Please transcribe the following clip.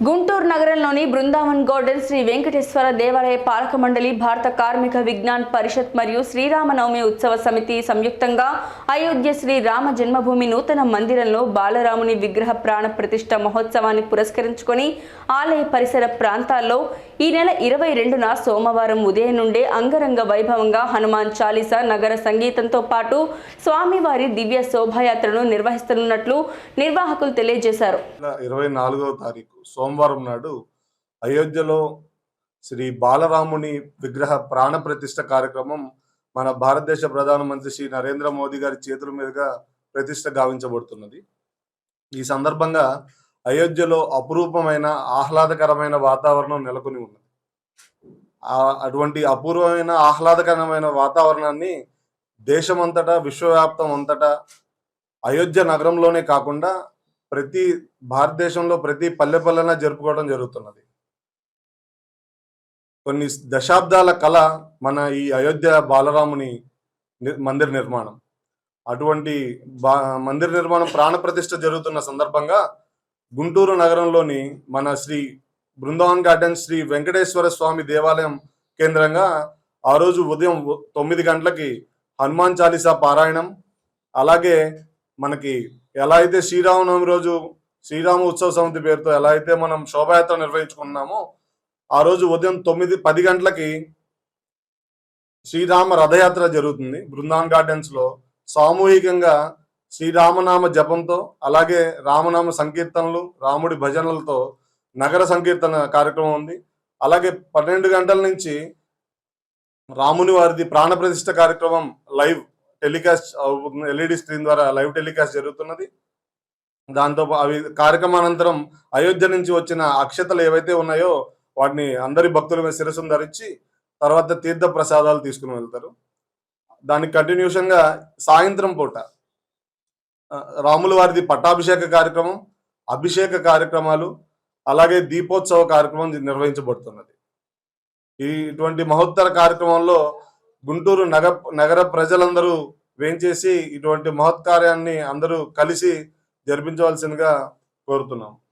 గుంటూరు నగరంలోని బృందావన్ గార్డెన్ శ్రీ వెంకటేశ్వర దేవాలయ పాలక మండలి భారత కార్మిక విజ్ఞాన్ పరిషత్ మరియు శ్రీరామనవమి ఉత్సవ సమితి సంయుక్తంగా అయోధ్య శ్రీ రామ జన్మభూమి నూతన మందిరంలో బాలరాముని విగ్రహ ప్రాణ ప్రతిష్ట మహోత్సవాన్ని పురస్కరించుకొని ఆలయ పరిసర ప్రాంతాల్లో ఈ నెల ఇరవై రెండున సోమవారం ఉదయం నుండే అంగరంగ వైభవంగా హనుమాన్ చాలీసా నగర సంగీతంతో పాటు స్వామివారి దివ్య శోభాయాత్రను నిర్వహిస్తున్నట్లు నిర్వాహకులు తెలియజేశారు. ఇరవై నాలుగవ తారీఖు సోమవారం నాడు అయోధ్యలో శ్రీ బాలరాముని విగ్రహ ప్రాణ ప్రతిష్ఠ కార్యక్రమం మన భారతదేశ ప్రధానమంత్రి శ్రీ నరేంద్ర మోదీ గారి చేతుల మీదుగా ప్రతిష్ఠ గావించబడుతున్నది. ఈ సందర్భంగా అయోధ్యలో అపురూపమైన ఆహ్లాదకరమైన వాతావరణం నెలకొని ఉన్నది. అటువంటి అపూర్వమైన ఆహ్లాదకరమైన వాతావరణాన్ని దేశమంతటా విశ్వవ్యాప్తం అంతటా అయోధ్య నగరంలోనే కాకుండా ప్రతి భారతదేశంలో ప్రతి పల్లె పల్లెన జరుపుకోవడం జరుగుతున్నది. కొన్ని దశాబ్దాల కళ మన ఈ అయోధ్య బాలరాముని మందిర నిర్మాణం. అటువంటి బా మందిర నిర్మాణం ప్రాణప్రతిష్ఠ జరుగుతున్న సందర్భంగా గుంటూరు నగరంలోని మన శ్రీ బృందావన్ గార్డెన్ శ్రీ వెంకటేశ్వర స్వామి దేవాలయం కేంద్రంగా ఆ రోజు ఉదయం తొమ్మిది గంటలకి హనుమాన్ చాలీసా పారాయణం అలాగే మనకి ఎలా అయితే శ్రీరామనవమి రోజు శ్రీరామ ఉత్సవ సమితి పేరుతో ఎలా అయితే మనం శోభాయాత్ర నిర్వహించుకున్నామో ఆ రోజు ఉదయం తొమ్మిది పది గంటలకి శ్రీరామ రథయాత్ర జరుగుతుంది. బృందావన్ గార్డెన్స్లో సామూహికంగా శ్రీరామనామ జపంతో అలాగే రామనామ సంకీర్తనలు రాముడి భజనలతో నగర సంకీర్తన కార్యక్రమం ఉంది. అలాగే పన్నెండు గంటల నుంచి రాముని వారిది ప్రాణప్రతిష్ఠ కార్యక్రమం లైవ్ టెలికాస్ట్ అవుతుంది ఎల్ఈడి స్క్రీన్ ద్వారా లైవ్ టెలికాస్ట్ జరుగుతున్నది. దాంతో అవి అవి కార్యక్రమానంతరం అయోధ్య నుంచి వచ్చిన అక్షతలు ఏవైతే ఉన్నాయో వాటిని అందరి భక్తుల మీద శిరస్సును ధరించి తర్వాత తీర్థ ప్రసాదాలు తీసుకుని వెళ్తారు. దానికి కంటిన్యూషన్గా సాయంత్రం పూట రాముల వారిది పట్టాభిషేక కార్యక్రమం అభిషేక కార్యక్రమాలు అలాగే దీపోత్సవ కార్యక్రమం నిర్వహించబడుతున్నది. ఈ ఇటువంటి మహోత్తర కార్యక్రమంలో గుంటూరు నగ నగర ప్రజలందరూ వేంచేసి ఇటువంటి మహత్కార్యాన్ని అందరూ కలిసి జరిపించవలసిందిగా కోరుతున్నాం.